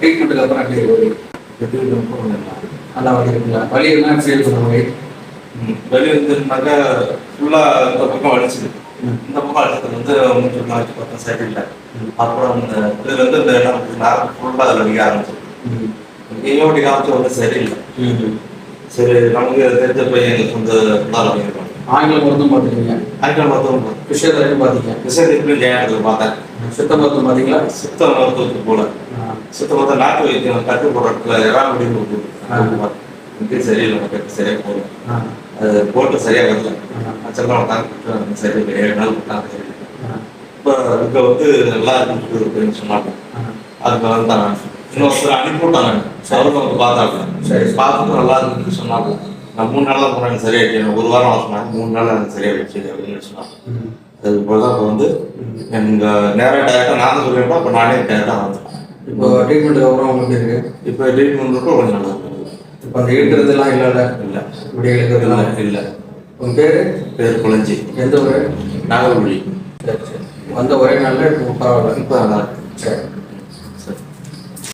ட்ரீட்மெண்ட்டுக்கு அப்புறம் எப்படி இருக்கு நல்லா வலிக்குங்களா வலி எல்லாம் ஃபீல் பண்ணுவாங்க வெளியே இருந்துனாக்கா ஃபுல்லா இந்த பக்கம் வலிச்சுது. இந்த பக்கம் அடிச்சது வந்து மூச்சு நாளைக்கு பார்த்தா சரியில்லை. அப்புறம் இந்த இதுல இருந்து இந்த இடம் நேரம் ஃபுல்லா அதில் வலிக்க ஆரம்பிச்சு எங்க வலிக்க ஆரம்பிச்சு வந்து சரியில்லை. சரி நமக்கு தெரிஞ்ச பையன் எங்களுக்கு வந்து நல்லா வலிக்கிறோம் ஆங்கில மருந்தும் பார்த்துருக்கீங்க ஆய்க்கால் மருத்துவம் ஃபிஷியோதெரப்பி பார்த்தீங்க விசேஷத்துக்கு ஜெயத்தில் பார்த்தேன் சித்த மருத்துவம் பார்த்தீங்களா? சித்த மருத்துவத்துக்கு போல. சித்த மருத்துவ நாட்டு வைத்தியம் கட்டு போடுற இடத்துல எறா முடிவு சரியில்லை எனக்கு சரியா போகல. அது போட்டு சரியா வரல அச்செல்லாம் தான் சரி ஏழு நாள் சரி இப்போ இங்க வந்து நல்லா இருக்கு அப்படின்னு சொன்னாங்க. அதுக்கு வந்தாங்க இன்னொருத்தர் அனுப்பி விட்டாங்க அவரும் வந்து பார்த்தாங்க. சரி. பார்த்துட்டு நல்லா இருக்குன்னு சொன்னாங்க. நான் மூணு நாள்ல போனாங்க சரியாயிடுச்சு ஒரு வாரம் சொன்னாங்க மூணு நாள் எனக்கு சரியாயிடுச்சு அப்படின்னு சொன்னாங்க. அது போல இப்போ வந்து எங்க நேராக டேரக்டாக நான் தான் சொல்லியிருப்பேன் அப்போ நானே டேரக்டாக வந்தேன் இப்போ ட்ரீட்மெண்ட்டுக்கு அப்புறம் உங்களுக்கு இருக்கு? இப்போ ட்ரீட்மெண்ட் மட்டும் கொஞ்சம் நல்லா இருக்கு. இப்போ அந்த இழுக்கிறதுலாம் இல்லைல்ல இல்லை? இப்படி இழுக்கிறதுலாம் இல்லை? இல்லை. உங்க பேரு? பேர் குழஞ்சி எந்த ஊரு? நாகர்கோழி சரி சரி. வந்த ஒரே நாளில் இப்போ பரவாயில்ல. இப்போ நல்லா இருக்கு. சரி.